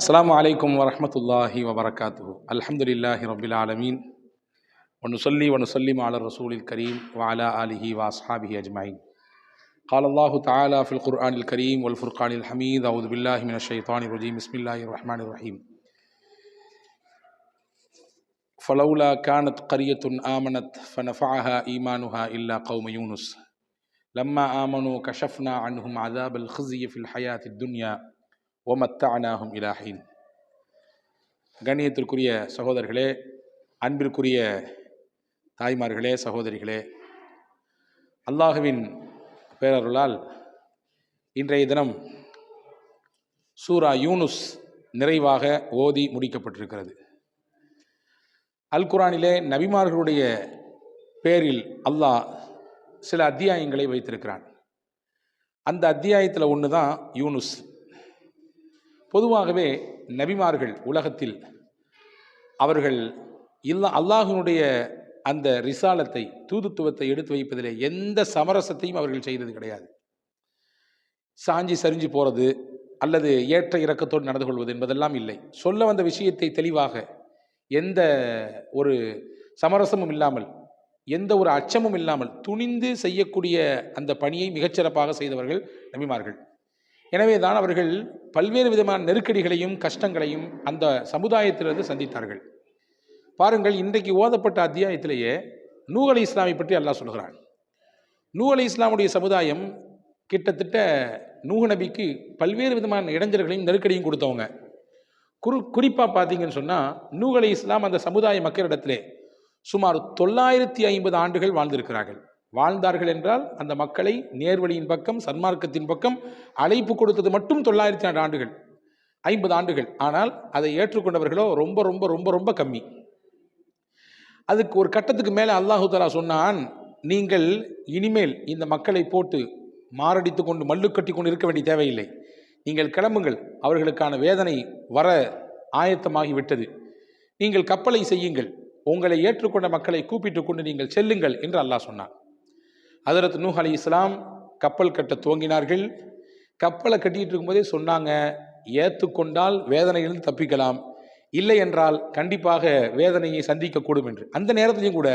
السلام عليكم ورحمة الله وبركاته. الحمد لله رب العالمين. ونصلي ونسلم على الرسول الكريم وعلى آله وأصحابه أجمعين. قال الله تعالى في القرآن الكريم والفرقان الحميد أعوذ بالله من الشيطان الرجيم. بسم الله الرحمن الرحيم. فلولا كانت قرية آمنت فنفعها إيمانها إلا قوم يونس. لما آمنوا كشفنا عنهم عذاب الخزي في الحياة الدنيا. ஒமத்தானாகும் இலாஹின் கண்ணியத்திற்குரிய சகோதரர்களே அன்பிற்குரிய தாய்மார்களே சகோதரிகளே அல்லாஹுவின் பேரருளால் இன்றைய தினம் சூரா யூனுஸ் நிறைவாக ஓதி முடிக்கப்பட்டிருக்கிறது. அல் குரானிலே நபிமார்களுடைய பேரில் அல்லாஹ் சில அத்தியாயங்களை வைத்திருக்கிறான். அந்த அத்தியாயத்தில் ஒன்று தான் யூனுஸ். பொதுவாகவே நபிமார்கள் உலகத்தில் அவர்கள் இல்லா அல்லாஹினுடைய அந்த ரிசாலத்தை தூதுத்துவத்தை எடுத்து வைப்பதிலே எந்த சமரசத்தையும் அவர்கள் செய்தது கிடையாது. சாஞ்சி சரிஞ்சு போகிறது அல்லது ஏற்ற இறக்கத்தோடு நடந்து கொள்வது என்பதெல்லாம் இல்லை. சொல்ல வந்த விஷயத்தை தெளிவாக எந்த ஒரு சமரசமும் இல்லாமல் எந்த ஒரு அச்சமும் இல்லாமல் துணிந்து செய்யக்கூடிய அந்த பணியை மிகச்சிறப்பாக செய்தவர்கள் நபிமார்கள். எனவே தான் அவர்கள் பல்வேறு விதமான நெருக்கடிகளையும் கஷ்டங்களையும் அந்த சமுதாயத்திலிருந்து சந்தித்தார்கள். பாருங்கள் இன்றைக்கு ஓதப்பட்ட அத்தியாயத்திலேயே நூ அலி இஸ்லாமை பற்றி அல்லாஹ் சொல்கிறான். நூ அலி இஸ்லாமுடைய சமுதாயம் கிட்டத்தட்ட நூஹ் நபிக்கு பல்வேறு விதமான இடைஞ்சல்களையும் நெருக்கடியும் கொடுத்தவங்க. குறி குறிப்பாக பார்த்தீங்கன்னு சொன்னால் நூகலை இஸ்லாம் அந்த சமுதாய மக்களிடத்திலே சுமார் தொள்ளாயிரத்தி ஐம்பது ஆண்டுகள் வாழ்ந்திருக்கிறார்கள். வாழ்ந்தார்கள் என்றால் அந்த மக்களை நேர்வழியின் பக்கம் சன்மார்க்கத்தின் பக்கம் அழைப்பு கொடுத்தது மட்டும் தொள்ளாயிரத்தி நாலு ஆண்டுகள் ஐம்பது ஆண்டுகள். ஆனால் அதை ஏற்றுக்கொண்டவர்களோ ரொம்ப ரொம்ப ரொம்ப ரொம்ப கம்மி. அதுக்கு ஒரு கட்டத்துக்கு மேலே அல்லாஹு தலா சொன்னான் நீங்கள் இனிமேல் இந்த மக்களை போட்டு மாரடித்து கொண்டு மல்லு கட்டி கொண்டு இருக்க வேண்டிய தேவையில்லை. நீங்கள் கிளம்புங்கள். அவர்களுக்கான வேதனை வர ஆயத்தமாகி விட்டது. நீங்கள் கப்பலை செய்யுங்கள். உங்களை ஏற்றுக்கொண்ட மக்களை கூப்பிட்டு கொண்டு நீங்கள் செல்லுங்கள் என்று அல்லாஹ் சொன்னான். ஹதரத் நூஹ் அலி இஸ்லாம் கப்பல் கட்ட துவங்கினார்கள் கப்பலை கட்டிகிட்டு இருக்கும்போதே சொன்னாங்க ஏற்றுக்கொண்டால் வேதனையிலிருந்து தப்பிக்கலாம் இல்லை என்றால் கண்டிப்பாக வேதனையை சந்திக்கக்கூடும் என்று அந்த நேரத்துலையும் கூட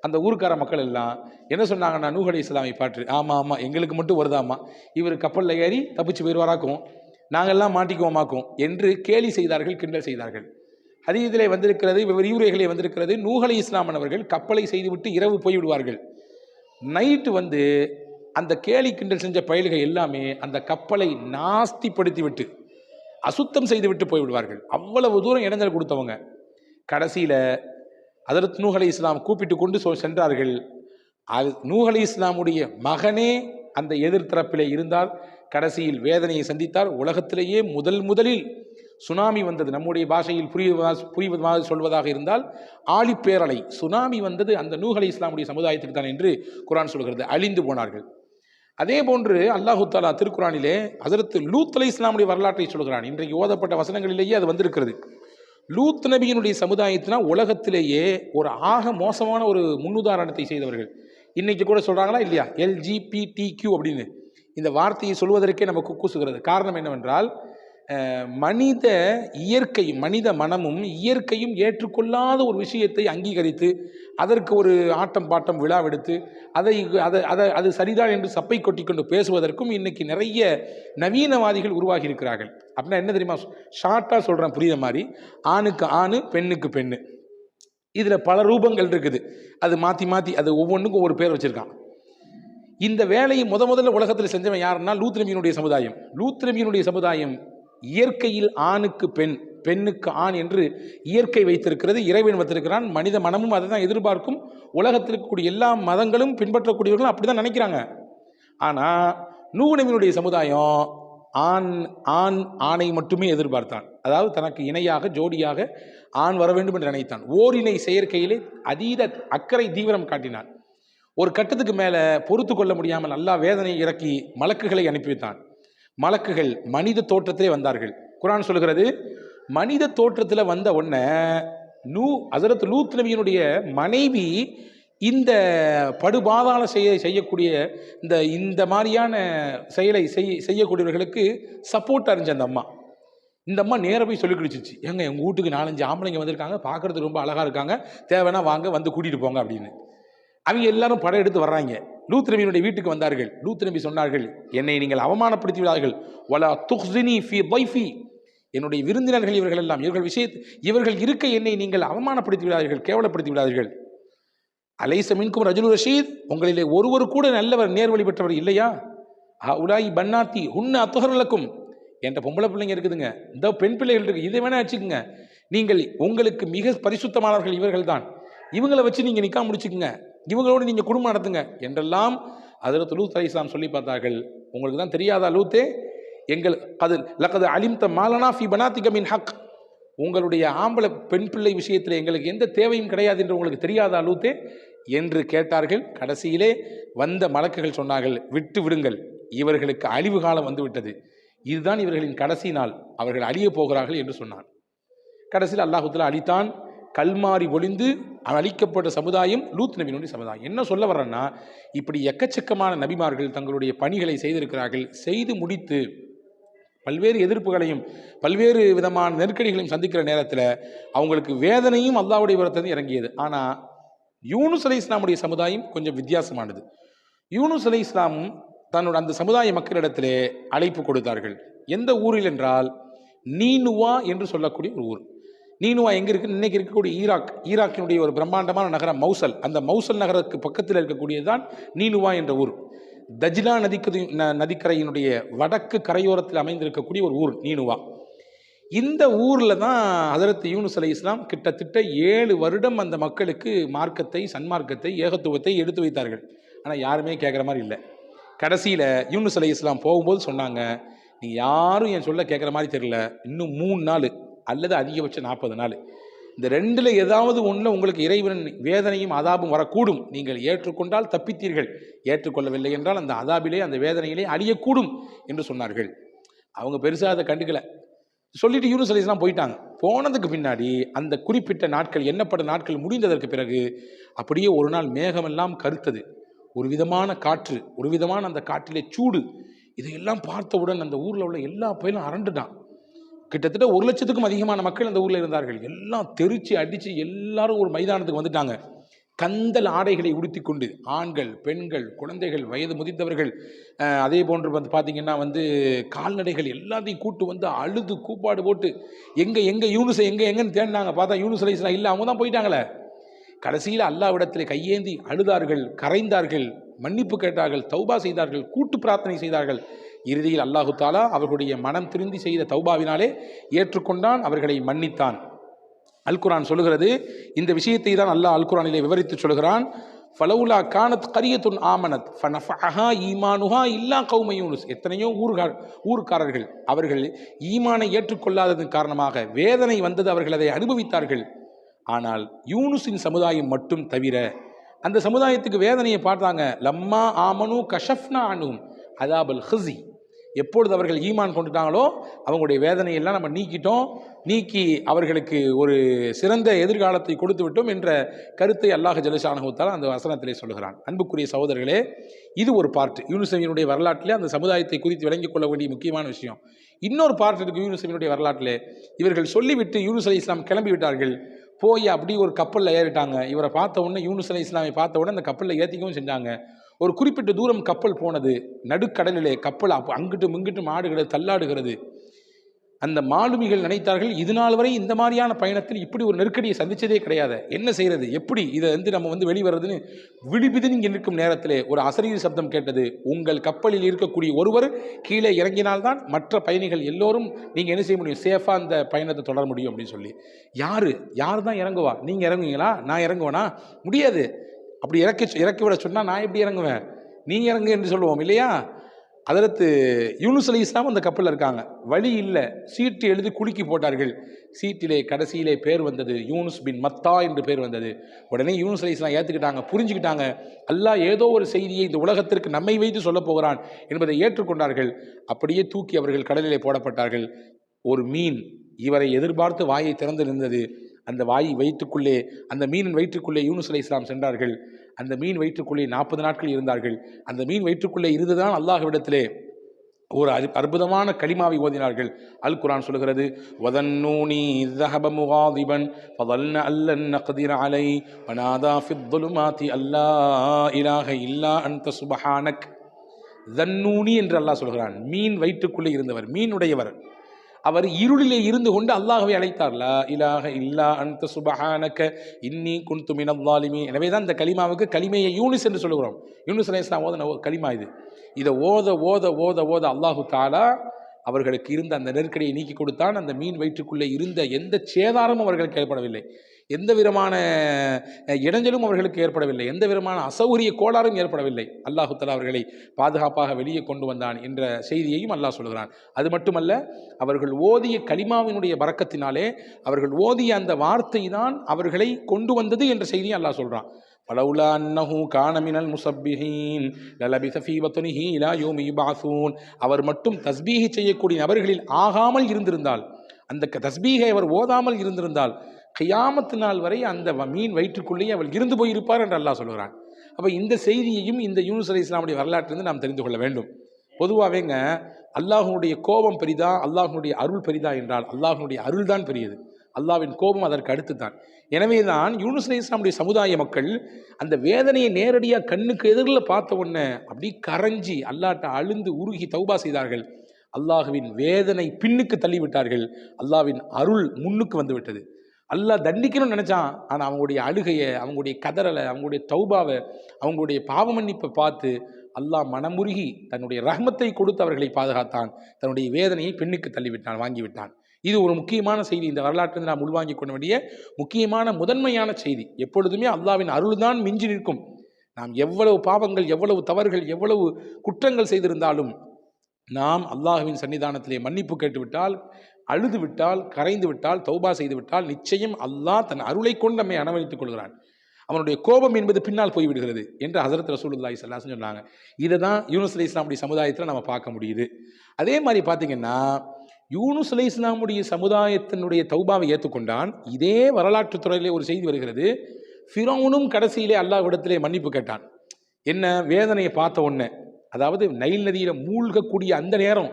அந்த ஊருக்கார மக்கள் எல்லாம் என்ன சொன்னாங்கன்னா நூஹலி இஸ்லாமை பாட்டு ஆமாம் ஆமாம் எங்களுக்கு மட்டும் வருதாமா இவர் கப்பலில் ஏறி தப்பிச்சு போயிடுவாராக்கும் நாங்கள்லாம் மாட்டிக்குவோமாக்கும் என்று கேலி செய்தார்கள் கிண்டல் செய்தார்கள் அதீதிலே வந்திருக்கிறது விரிவுரைகளே வந்திருக்கிறது நூஹ் இஸ்லாமன் அவர்கள் கப்பலை செய்துவிட்டு இரவு போய்விடுவார்கள் நைட்டு வந்து அந்த கேலி கிண்டல் செஞ்ச பயல்கள் எல்லாமே அந்த கப்பலை நாஸ்திப்படுத்தி விட்டு அசுத்தம் செய்து விட்டு போய்விடுவார்கள். அவ்வளவு தூரம் இடைஞ்சல் கொடுத்தவங்க. கடைசியில் அதரத் நூகலை இஸ்லாம் கூப்பிட்டு கொண்டு சொ சென்றார்கள். அது நூகலை இஸ்லாமுடைய மகனே அந்த எதிர்த்தரப்பிலே இருந்தால் கடைசியில் வேதனையை சந்தித்தார். உலகத்திலேயே முதல் முதலில் சுனாமி வந்தது. நம்முடைய பாஷையில் புரியுவதாக புரிவதாக சொல்வதாக இருந்தால் ஆழிப்பேரலை சுனாமி வந்தது அந்த நூகலை இஸ்லாமுடைய சமுதாயத்துக்கு தான் என்று குரான் சொல்கிறது. அழிந்து போனார்கள். அதே போன்று அல்லாஹு தாலா திருக்குறானிலே அதற்கு லூத் அலை இஸ்லாமுடைய வரலாற்றை சொல்கிறான். இன்றைக்கு ஓதப்பட்ட வசனங்களிலேயே அது வந்திருக்கிறது. லூத் நபியினுடைய சமுதாயத்தினா உலகத்திலேயே ஒரு ஆக மோசமான ஒரு முன்னுதாரணத்தை செய்தவர்கள். இன்னைக்கு கூட சொல்கிறாங்களா இல்லையா? எல்ஜிபிடி கியூ அப்படின்னு. இந்த வார்த்தையை சொல்வதற்கே நமக்கு கூசுகிறது. காரணம் என்னவென்றால் மனித இயற்கையும் மனித மனமும் இயற்கையும் ஏற்றுக்கொள்ளாத ஒரு விஷயத்தை அங்கீகரித்து அதற்கு ஒரு ஆட்டம் பாட்டம் விழாவெடுத்து அதை அதை அதை அது சரிதான் என்று சப்பை கொட்டி கொண்டு பேசுவதற்கும் இன்னைக்கு நிறைய நவீனவாதிகள் உருவாகி இருக்கிறார்கள் அப்படின்னா என்ன தெரியுமா? ஷார்ட்டாக சொல்கிறேன் புரியுத மாதிரி. ஆணுக்கு ஆணு பெண்ணுக்கு பெண்ணு. இதில் பல ரூபங்கள் இருக்குது. அது மாற்றி மாற்றி அது ஒவ்வொன்றுக்கும் ஒவ்வொரு பேர் வச்சுருக்கான். இந்த வேலையை முத முதல்ல உலகத்தில் செஞ்சவன் யாருன்னா லூத் சமுதாயம். லூத் சமுதாயம் இயற்கையில் ஆணுக்கு பெண் பெண்ணுக்கு ஆண் என்று இயற்கை வைத்திருக்கிறது இறைவன் வைத்திருக்கிறான். மனித மனமும் அதை தான் எதிர்பார்க்கும். உலகத்தில் இருக்கக்கூடிய எல்லா மதங்களும் பின்பற்றக்கூடியவர்களும் அப்படி தான் நினைக்கிறாங்க. ஆனால் நூகுணவினுடைய சமுதாயம் ஆண் ஆண் ஆணை மட்டுமே எதிர்பார்த்தான். அதாவது தனக்கு இணையாக ஜோடியாக ஆண் வர வேண்டும் என்று நினைத்தான். ஓரினை செயற்கையிலே அதீத அக்கறை தீவிரம் காட்டினான். ஒரு கட்டத்துக்கு மேலே பொறுத்து கொள்ள முடியாமல் நல்லா வேதனை இறக்கி மலக்குகளை அனுப்பி வைத்தான் மலக்குகள் மனித தோற்றத்திலே வந்தார்கள். குரான் சொல்கிறது மனித தோற்றத்தில் வந்த உடனே நூ அசரத் லூத் நபியினுடைய மனைவி இந்த படுபாதாள செய்ய செய்யக்கூடிய இந்த இந்த மாதிரியான செயலை செய் செய்யக்கூடியவர்களுக்கு சப்போர்ட் அறிஞ்ச அந்த அம்மா. இந்த அம்மா நேராக போய் சொல்லி குடிச்சிச்சு. ஏங்க எங்கள் வீட்டுக்கு நாலஞ்சு ஆம்பளைங்க வந்திருக்காங்க பார்க்கறதுக்கு ரொம்ப அழகாக இருக்காங்க. தேவைன்னா வாங்க வந்து கூட்டிகிட்டு போங்க அப்படின்னு. அவங்க எல்லாரும் படம் எடுத்து வர்றாங்க. லூத் நபியினுடைய வீட்டுக்கு வந்தார்கள். லூத் நபி சொன்னார்கள் என்னை நீங்கள் அவமானப்படுத்திவிடார்கள் வலா துஹ்ஸினி ஃபி தைஃபி. என்னுடைய விருந்தினர்கள் இவர்கள் எல்லாம் இவர்கள் விஷய இவர்கள் இருக்க என்னை நீங்கள் அவமானப்படுத்தி விடாதீர்கள் கேவலப்படுத்தி விடாதீர்கள் அலைச மின்கும் ரஜுல் ரஷீத் உங்களிலே ஒருவர் கூட நல்லவர் நேர்வழி பெற்றவர் இல்லையா? உலாய் பன்னாத்தி உன்ன அத்துகர்களுக்கும் என்ற பொம்பளை பிள்ளைங்க இருக்குதுங்க. இந்த பெண் பிள்ளைகள் இருக்கு இதை வேணா வச்சுக்கோங்க. நீங்கள் உங்களுக்கு மிக பரிசுத்தமானவர்கள் இவர்கள் தான் இவங்களை வச்சு நீங்கள் நிக்கா முடிச்சுக்குங்க. இவங்களோடு நீங்கள் குடும்பம் நடத்துங்க என்றெல்லாம் அதில் லூத் அலி இஸ்லாம் சொல்லி பார்த்தார்கள். உங்களுக்கு தான் தெரியாதா லூத்தே? எங்கள் அது லக்கது அலிம்த மாலனா ஃபி பனாத்திக மின் ஹக். உங்களுடைய ஆம்பளை பெண் பிள்ளை விஷயத்தில் எங்களுக்கு எந்த தேவையும் கிடையாது என்று உங்களுக்கு தெரியாதா லூத்தே? என்று கேட்டார்கள். கடைசியிலே வந்த மலக்குகள் சொன்னார்கள் விட்டு விடுங்கள் இவர்களுக்கு அழிவு காலம் வந்துவிட்டது. இதுதான் இவர்களின் கடைசி நாள். அவர்கள் அழியப் போகிறார்கள் என்று சொன்னான். கடைசியில் அல்லாஹுத்துல அழித்தான். கல்மாறி ஒளிந்து அழிக்கப்பட்ட சமுதாயம் லூத் நபியினுடைய சமுதாயம். என்ன சொல்ல வர்றேன்னா இப்படி எக்கச்சக்கமான நபிமார்கள் தங்களுடைய பணிகளை செய்திருக்கிறார்கள். செய்து முடித்து பல்வேறு எதிர்ப்புகளையும் பல்வேறு விதமான நெருக்கடிகளையும் சந்திக்கிற நேரத்தில் அவங்களுக்கு வேதனையும் அல்லாவுடைய புறத்திலிருந்து இறங்கியது. ஆனால் யூனுஸ் அலை இஸ்லாமுடைய சமுதாயம் கொஞ்சம் வித்தியாசமானது. யூனுஸ் அலை இஸ்லாமும் தன்னோட அந்த சமுதாய மக்களிடத்திலே அழைப்பு கொடுத்தார்கள். எந்த ஊரில் என்றால் நீனுவா என்று சொல்லக்கூடிய ஒரு ஊர். நீனுவா எங்கே இருக்கு? இன்னைக்கு இருக்கக்கூடிய ஈராக் ஈராக்கினுடைய ஒரு பிரம்மாண்டமான நகரம் மௌசல். அந்த மௌசல் நகரத்துக்கு பக்கத்தில் இருக்கக்கூடியது தான் நீனுவா என்ற ஊர். தஜ்லா நதிக்கு ந- நதிக்கரையினுடைய வடக்கு கரையோரத்தில் அமைந்திருக்கக்கூடிய ஒரு ஊர் நீனுவா. இந்த ஊரில் தான் ஹதரத் யூனுஸ் அலி இஸ்லாம் கிட்டத்தட்ட ஏழு வருடம் அந்த மக்களுக்கு மார்க்கத்தை சன்மார்க்கத்தை ஏகத்துவத்தை எடுத்து வைத்தார்கள். ஆனால் யாருமே கேட்குற மாதிரி இல்லை. கடைசியில் யூனுஸ் அலி இஸ்லாம் போகும்போது சொன்னாங்க நீ யாரும் என் சொல்ல கேட்குற மாதிரி தெரியல. இன்னும் மூணு நாள் அல்லது அதிகபட்சம் நாற்பது நாள். இந்த ரெண்டில் ஏதாவது ஒன்றில் உங்களுக்கு இறைவன் வேதனையும் அதாபும் வரக்கூடும். நீங்கள் ஏற்றுக்கொண்டால் தப்பித்தீர்கள். ஏற்றுக்கொள்ளவில்லை என்றால் அந்த அதாபிலே அந்த வேதனையிலே அழியக்கூடும் என்று சொன்னார்கள். அவங்க பெருசாக அதை கண்டுக்கல. சொல்லிட்டு யூனுஸ் போயிட்டாங்க. போனதுக்கு பின்னாடி அந்த குறிப்பிட்ட நாட்கள் எண்ணப்பட்ட நாட்கள் முடிந்ததற்கு பிறகு அப்படியே ஒரு நாள் மேகமெல்லாம் கருத்தது. ஒரு விதமான காற்று ஒரு விதமான அந்த காற்றிலே சூடு. இதையெல்லாம் பார்த்தவுடன் அந்த ஊரில் உள்ள எல்லா பயிலும் அரண்டுட்டான். கிட்டத்தட்ட ஒரு லட்சத்துக்கும் அதிகமான மக்கள் அந்த ஊரில் இருந்தார்கள். எல்லாம் தெரிச்சு அடித்து எல்லாரும் ஒரு மைதானத்துக்கு வந்துட்டாங்க. கந்தல் ஆடைகளை உடுத்தி கொண்டு ஆண்கள் பெண்கள் குழந்தைகள் வயது முதிர்ந்தவர்கள் அதே போன்று வந்து பார்த்தீங்கன்னா வந்து கால்நடைகள் எல்லாத்தையும் கூட்டு வந்து அழுது கூப்பாடு போட்டு எங்கே எங்கே யூனுஸை எங்கே எங்கேன்னு தேடினாங்க. பார்த்தா யூனுஸ் லைஸ்லாம் இல்லை அவங்க தான் போயிட்டாங்களே. கடைசியில் அல்லாவிடத்தில் கையேந்தி அழுதார்கள் கரைந்தார்கள் மன்னிப்பு கேட்டார்கள் தௌபா செய்தார்கள் கூட்டு பிரார்த்தனை செய்தார்கள். இறுதியில் அல்லாஹு தாலா அவர்களுடைய மனம் திருந்தி செய்த தௌபாவினாலே ஏற்றுக்கொண்டான் அவர்களை மன்னித்தான். அல்குரான் சொல்லுகிறது இந்த விஷயத்தை தான் அல்லாஹ் அல்குரானிலே விவரித்து சொல்கிறான் ஃபலவுலா கானத் கரியத்துன் ஆமனத் ஃபனஃபஹா ஈமானுஹா இல்லா கௌம யூனுஸ். எத்தனையோ ஊர்கார் ஊர்க்காரர்கள் அவர்கள் ஈமானை ஏற்றுக்கொள்ளாததன் காரணமாக வேதனை வந்தது அவர்கள் அதை அனுபவித்தார்கள். ஆனால் யூனுஸின் சமுதாயம் மட்டும் தவிர அந்த சமுதாயத்துக்கு வேதனையை பார்த்தாங்க லம்மா ஆமனு கஷஃப்னா அனும் அதாபல் ஹசி எப்பொழுது அவர்கள் ஈமான் கொண்டுட்டாங்களோ அவங்களுடைய வேதனையெல்லாம் நம்ம நீக்கிட்டோம். நீக்கி அவர்களுக்கு ஒரு சிறந்த எதிர்காலத்தை கொடுத்து விட்டோம் என்ற கருத்தை அல்லாஹ் ஜலசானகுத்தால் அந்த வசனத்திலே சொல்லுகிறான். அன்புக்குரிய சகோதரர்களே இது ஒரு பார்ட் யூனிசெஃபினுடைய வரலாற்றிலே அந்த சமுதாயத்தை குறித்து விளங்கிக் கொள்ள வேண்டிய முக்கியமான விஷயம். இன்னொரு பார்ட் இருக்கு யூனிசெஃபினுடைய வரலாற்றிலே. இவர்கள் சொல்லிவிட்டு யூனுஸ் அலி இஸ்லாம் கிளம்பி விட்டார்கள் போய் அப்படி ஒரு கப்பலில் ஏறிட்டாங்க. இவரை பார்த்த உடனே யூனுஸ் அலி இஸ்லாமை பார்த்த உடனே அந்த கப்பலில் ஏற்றிக்கவும் செஞ்சாங்க. ஒரு குறிப்பிட்ட தூரம் கப்பல் போனது நடுக்கடலிலே கப்பல் அப்போ அங்கிட்டும் இங்கிட்டும் ஆடுகிறது தள்ளாடுகிறது. அந்த மாலுமிகள் நினைத்தார்கள் இது நாள் வரை இந்த மாதிரியான பயணத்தில் இப்படி ஒரு நெருக்கடியை சந்தித்ததே கிடையாது. என்ன செய்யறது எப்படி இதை வந்து நம்ம வந்து வெளிவரதுன்னு விழிபிதுங்கி நிற்கும் நேரத்திலே ஒரு அசரீர் சப்தம் கேட்டது. உங்கள் கப்பலில் இருக்கக்கூடிய ஒருவர் கீழே இறங்கினால்தான் மற்ற பயணிகள் எல்லோரும் நீங்கள் என்ன செய்ய முடியும்? சேஃபாக அந்த பயணத்தை தொடர முடியும் அப்படின்னு சொல்லி. யார்? யார் தான் இறங்குவா? நீங்கள் இறங்குவீங்களா? நான் இறங்குவேனா? முடியாது. அப்படி இறக்கி இறக்கி விட சொன்னால் நான் எப்படி இறங்குவேன்? நீ இறங்கு என்று சொல்லுவோம் இல்லையா? அதற்கு யூனுஸ் அலி இஸ்லாம் அந்த கப்பலில் இருக்காங்க. வழி இல்லை. சீட்டு எழுதி குலுக்கி போட்டார்கள். சீட்டிலே கடைசியிலே பேர் வந்தது யூனுஸ் பின் மத்தா என்று பேர் வந்தது. உடனே யூனுஸ் அலி இஸ்லாம் ஏற்றுக்கிட்டாங்க புரிஞ்சுக்கிட்டாங்க. அல்லாஹ் ஏதோ ஒரு செய்தியை இந்த உலகத்திற்கு நம்மை வைத்து சொல்லப் போகிறான் என்பதை ஏற்றுக்கொண்டார்கள். அப்படியே தூக்கி அவர்கள் கடலிலே போடப்பட்டார்கள். ஒரு மீன் இவரை எதிர்பார்த்து வாயை திறந்து நின்றது. அந்த வாய் வயிற்றுக்குள்ளே அந்த மீனின் வயிற்றுக்குள்ளே யூனுஸ் அலை இஸ்லாம் சென்றார்கள் அந்த மீன் வயிற்றுக்குள்ளே நாற்பது நாட்கள் இருந்தார்கள் அந்த மீன் வயிற்றுக்குள்ளே இருந்துதான் அல்லாஹ்விடத்திலே ஒரு அற்பு- அற்புதமான கலிமாவை ஓதினார்கள் அல் குர்ஆன் சொல்கிறது வதன்னூனி ذهب مغاضبا فظن أن لن نقدر عليه ونادى في الظلمات أن لا إله إلا أنت سبحانك தன்னூனி என்று அல்லாஹ் சொல்கிறான் மீன் வயிற்றுக்குள்ளே இருந்தவர் மீனுடையவர் அவர் இருளிலே இருந்து கொண்டு அல்லாஹவை அழைத்தார். லா இலாக இல்லா அந்த சுபஹானக இன்னி குன்து மினவாலிமி எனவே தான் இந்த கலிமாவுக்கு கலிமையை யூனிஸ் என்று சொல்கிறோம் யூனிஸ் அலி இஸ்லாம் ஒரு கலிமா இது. இதை ஓத ஓத ஓத ஓத அல்லாஹு தாலா அவர்களுக்கு இருந்த அந்த நெருக்கடியை நீக்கி கொடுத்தான். அந்த மீன் வயிற்றுக்குள்ளே இருந்த எந்த சேதாரமும் அவர்களுக்கு ஏற்படவில்லை. எந்த விதமான இடைஞ்சலும் அவர்களுக்கு ஏற்படவில்லை. எந்த விதமான அசௌகரிய கோளாறும் ஏற்படவில்லை. அல்லாஹு தலா அவர்களை பாதுகாப்பாக வெளியே கொண்டு வந்தான் என்ற செய்தியையும் அல்லாஹ் சொல்கிறான் அது மட்டுமல்ல அவர்கள் ஓதிய கலிமாவினுடைய பறக்கத்தினாலே அவர்கள் ஓதிய அந்த வார்த்தை தான் அவர்களை கொண்டு வந்தது என்ற செய்தியை அல்லாஹ் சொல்றான். பலவுலா அன்னஹு கான முசப்பிஹீன் லலபித ஃபீ இலா யௌமி அவர் மட்டும் தஸ்பீஹி செய்யக்கூடிய நபர்களில் ஆகாமல் இருந்திருந்தால் அந்த க- தஸ்பீகை அவர் ஓதாமல் இருந்திருந்தால் கியாமத்து நாள் வரை அந்த மீன் வயிற்றுக்குள்ளேயே அவள் இருந்து போயிருப்பார் என்று அல்லாஹ் சொல்கிறான் அப்போ இந்த செய்தியையும் இந்த யூனுஸ் அலி இஸ்லாமுடைய வரலாற்றிலிருந்து நாம் தெரிந்து கொள்ள வேண்டும். பொதுவாகவேங்க அல்லாஹனுடைய கோபம் பெரிதா அல்லாஹனுடைய அருள் பெரிதா என்றால் அல்லாஹனுடைய அருள் தான் பெரியது. அல்லாவின் கோபம் அதற்கு அடுத்து தான் எனவே தான் யூனுஸ் அலி இஸ்லாமுடைய சமுதாய மக்கள் அந்த வேதனையை நேரடியாக கண்ணுக்கு எதிரில் பார்த்த உடனே அப்படி கரைஞ்சி அல்லாட்ட அழுந்து உருகி தௌபா செய்தார்கள். அல்லாஹுவின் வேதனை பின்னுக்கு தள்ளிவிட்டார்கள். அல்லாவின் அருள் முன்னுக்கு வந்துவிட்டது. அல்லாஹ் தண்டிக்கணும்னு நினச்சான். ஆனால் அவங்களுடைய அழுகையை அவங்களுடைய கதறலை அவங்களுடைய தௌபாவை அவங்களுடைய பாவ மன்னிப்பை பார்த்து அல்லாஹ் மனமுருகி தன்னுடைய ரஹமத்தை கொடுத்து அவர்களை பாதுகாத்தான். தன்னுடைய வேதனையை பெண்ணுக்கு தள்ளிவிட்டான் வாங்கிவிட்டான். இது ஒரு முக்கியமான செய்தி. இந்த வரலாற்றிலிருந்து நாம் உள்வாங்கிக் கொள்ள வேண்டிய முக்கியமான முதன்மையான செய்தி. எப்பொழுதுமே அல்லாவின் அருள்தான் மிஞ்சி நிற்கும். நாம் எவ்வளவு பாவங்கள் எவ்வளவு தவறுகள் எவ்வளவு குற்றங்கள் செய்திருந்தாலும் நாம் அல்லாஹுவின் சன்னிதானத்திலே மன்னிப்பு கேட்டுவிட்டால் அழுது விட்டால் கரைந்து விட்டால் தௌபா செய்து விட்டால் நிச்சயம் அல்லாஹ் தன் அருளை கொண்டு நம்மை அனுமதித்துக் கொள்கிறான். அவனுடைய கோபம் என்பது பின்னால் போய்விடுகிறது என்று ஹசரத் ரசூலுல்லாஹி சல்லாஸ் சொன்னாங்க. இதை தான் யூனுஸ் அலி இஸ்லாமுடைய சமுதாயத்தில் நம்ம பார்க்க முடியுது. அதே மாதிரி பார்த்தீங்கன்னா யூனுஸ் அலி இஸ்லாமுடைய சமுதாயத்தினுடைய தௌபாவை ஏற்றுக்கொண்டான். இதே வரலாற்றுத் துறையிலே ஒரு செய்தி வருகிறது. ஃபிரோனும் கடைசியிலே அல்லாஹ்விடத்திலே மன்னிப்பு கேட்டான். என்ன? வேதனையை பார்த்த உடனே அதாவது நைல் நதியில் மூழ்கக்கூடிய அந்த நேரம்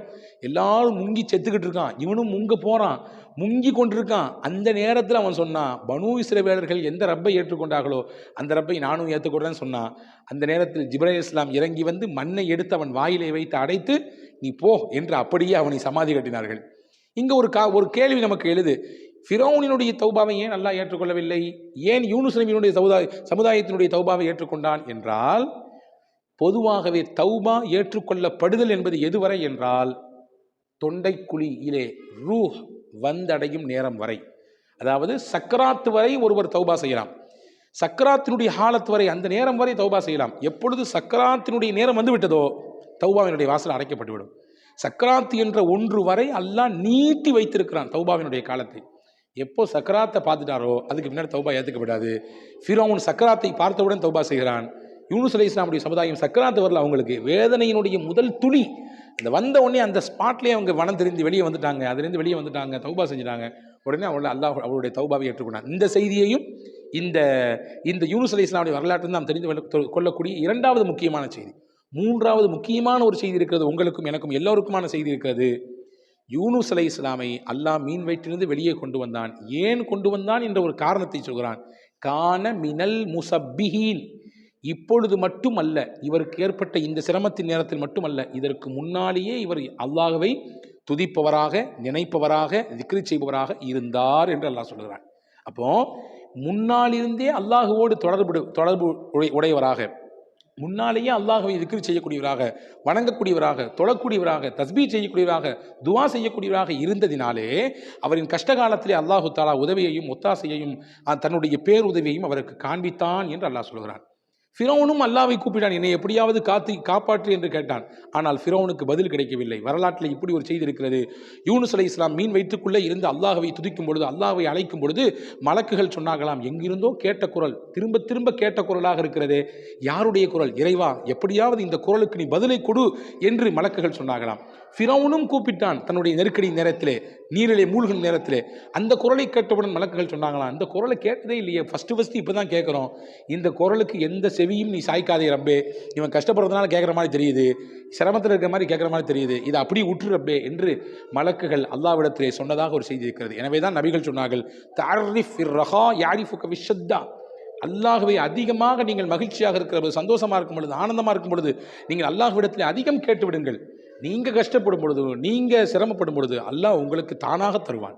எல்லாரும் முங்கி செத்துக்கிட்டு இருக்கான். இவனும் முங்க போகிறான் முங்கி கொண்டிருக்கான். அந்த நேரத்தில் அவன் சொன்னான் பனு இஸ்ரவேலர்கள் எந்த ரப்பை ஏற்றுக்கொண்டார்களோ அந்த ரப்பை நானும் ஏற்றுக்கொண்டேன்னு சொன்னான். அந்த நேரத்தில் ஜிப்ரேல் இஸ்லாம் இறங்கி வந்து மண்ணை எடுத்து அவன் வாயிலை வைத்து அடைத்து நீ போ என்று அப்படியே அவனை சமாதி கட்டினார்கள். இங்கே ஒரு கா ஒரு கேள்வி நமக்கு எழுது. ஃபிரௌனினுடைய தௌபாவை ஏன் நல்லா ஏற்றுக்கொள்ளவில்லை? ஏன் யூனுஸ் நபியினுடைய சமுதாய சமுதாயத்தினுடைய தௌபாவை ஏற்றுக்கொண்டான் என்றால் பொதுவாகவே தௌபா ஏற்றுக்கொள்ளப்படுதல் என்பது எதுவரை என்றால் தொண்டைக்குழியிலே ரூஹ் வந்தடையும் நேரம் வரை. அதாவது சக்கராத்து வரை ஒருவர் தௌபா செய்யலாம். சக்கராத்தினுடைய ஹாலத்து வரை அந்த நேரம் வரை தௌபா செய்யலாம். எப்பொழுது சக்கராத்தினுடைய நேரம் வந்து விட்டதோ தௌபாவினுடைய வாசல் அடைக்கப்பட்டுவிடும். சக்கராத்து என்ற ஒன்று வரை அல்லாஹ் நீட்டி வைத்திருக்கிறான் தௌபாவினுடைய காலத்தை. எப்போ சக்கராத்தை பார்த்துட்டாரோ அதுக்கு பின்னாடி தௌபா ஏற்றுக்கப்படாது ஃபிரோன் சக்கராத்தை பார்த்தவுடன் தௌபா செய்கிறான். யூனுஸ் அலி இஸ்லாமுடைய சமுதாயம் சக்கராத்து வரல அவங்களுக்கு. வேதனையினுடைய முதல் துளி. அந்த வந்த உடனே அந்த ஸ்பாட்லேயே அவங்க வனம் தெரிந்து வெளியே வந்துட்டாங்க. அதுலேருந்து வெளியே வந்துட்டாங்க. தௌபா செஞ்சுட்டாங்க. உடனே அவளை அல்லாஹ் அவருடைய தௌபாவை ஏற்றுக்கொண்டான். இந்த செய்தியையும் இந்த இந்த யூனுஸ் அலி இஸ்லாமுடைய வரலாற்று நாம் தெரிந்து கொள்ள- கொள்ளக்கூடிய இரண்டாவது முக்கியமான செய்தி. மூன்றாவது முக்கியமான ஒரு செய்தி இருக்கிறது. உங்களுக்கும் எனக்கும் எல்லோருக்குமான செய்தி இருக்கிறது. யூனுஸ் அலை இஸ்லாமை அல்லாஹ் மீன் வயிற்றிலிருந்து வெளியே கொண்டு வந்தான். ஏன் கொண்டு வந்தான் என்ற ஒரு காரணத்தை சொல்கிறான். கான மினல் முசப்பிஹீன். இப்பொழுது மட்டுமல்ல இவருக்கு ஏற்பட்ட இந்த சிரமத்தின் நேரத்தில் மட்டுமல்ல இதற்கு முன்னாலேயே இவர் அல்லாஹவை துதிப்பவராக நினைப்பவராக திக்ரி செய்பவராக இருந்தார் என்று அல்லாஹ் சொல்கிறார் அப்போ முன்னாலிருந்தே அல்லாஹுவோடு தொடர்பு தொடர்பு உடை- உடையவராக முன்னாலேயே அல்லாஹவை திக்ரி செய்யக்கூடியவராக வணங்கக்கூடியவராக தொழக்கூடியவராக தஸ்பீ செய்யக்கூடியவராக துவா செய்யக்கூடியவராக இருந்ததினாலே அவரின் கஷ்ட காலத்திலே அல்லாஹு தாலா உதவியையும் ஒத்தாசையையும் தன்னுடைய பேருதவியையும் அவருக்கு காண்பித்தான் என்று அல்லாஹ் சொல்கிறான் ஃபிரௌனும் அல்லாவை கூப்பிட்டான் என்னை எப்படியாவது காத்து காப்பாற்று என்று கேட்டான். ஆனால் ஃபிரௌனுக்கு பதில் கிடைக்கவில்லை. வரலாற்றில் இப்படி ஒரு செய்தி இருக்கிறது. யூனுஸ் அலை இஸ்லாம் மீன் வயிற்றுக்குள்ளே இருந்து அல்லாஹவை துதிக்கும் பொழுது அல்லாஹ்வை அழைக்கும் பொழுது மலக்குகள் சொன்னாகலாம் எங்கிருந்தோ கேட்ட குரல் திரும்ப திரும்ப கேட்ட குரலாக இருக்கிறதே யாருடைய குரல்? இறைவா எப்படியாவது இந்த குரலுக்கு நீ பதிலை கொடு என்று மலக்குகள் சொன்னாகலாம் ஃபிரௌனும் கூப்பிட்டான் தன்னுடைய நெருக்கடி நேரத்திலே நீரிலே மூழ்கும் நேரத்திலே. அந்த குரலை கேட்டவுடன் மலக்குகள் சொன்னாங்களாம் அந்த குரலை கேட்டதே இல்லையே ஃபஸ்ட்டு ஃபஸ்ட்டு இப்போ தான் கேட்குறோம். இந்த குரலுக்கு எந்த செவியும் நீ சாய்க்காதே ரப்பே. இவன் கஷ்டப்படுறதுனால கேட்குற மாதிரி தெரியுது. சிரமத்தில் இருக்கிற மாதிரி கேட்குற மாதிரி தெரியுது. இதை அப்படி உற்று ரப்பே என்று மலக்குகள் அல்லாவிடத்திலே சொன்னதாக ஒரு செய்தி இருக்கிறது. எனவே தான் நபிகள் சொன்னார்கள் தாரிஃப் ரஹா யாரிஃபுக்க விஷத்தா அல்லாஹ்வை அதிகமாக நீங்கள் மகிழ்ச்சியாக இருக்கிற பொழுது சந்தோஷமாக இருக்கும் பொழுது ஆனந்தமாக இருக்கும் பொழுது நீங்கள் அல்லாஹ்விடத்தில் அதிகம் கேட்டு விடுங்கள் நீங்கள் கஷ்டப்படும் பொழுது நீங்கள் சிரமப்படும் பொழுது அல்லாஹ் உங்களுக்கு தானாக தருவான்.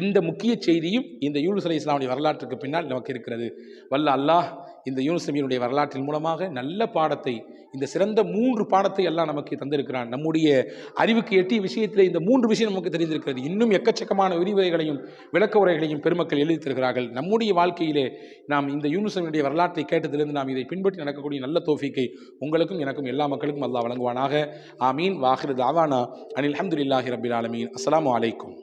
இந்த முக்கிய செய்தியும் இந்த யூனுஸ் அலி இஸ்லாமுடைய வரலாற்றுக்கு பின்னால் நமக்கு இருக்கிறது. வல்ல அல்லாஹ் இந்த யூனுஸ் நபியினுடைய வரலாற்றின் மூலமாக நல்ல பாடத்தை இந்த சிறந்த மூன்று பாடத்தை எல்லாம் நமக்கு தந்திருக்கிறான். நம்முடைய அறிவுக்கு எட்டிய விஷயத்தில் இந்த மூன்று விஷயம் நமக்கு தெரிந்திருக்கிறது. இன்னும் எக்கச்சக்கமான விரிவுரைகளையும் விளக்க உரைகளையும் பெருமக்கள் எழுதி தருகிறார்கள். நம்முடைய வாழ்க்கையிலே நாம் இந்த யூனுஸ் வரலாற்றை கேட்டதிலிருந்து நாம் இதை பின்பற்றி நடக்கக்கூடிய நல்ல தோஃபிக்கை உங்களுக்கும் எனக்கும் எல்லா மக்களுக்கும் அல்லாஹ் வழங்குவானாக. ஆமீன். வாஹிர் தாவானா. அனில் அஹமதுல்லாஹி ரபில் ஆலமீன். அஸ்லாம் அலைக்கும்.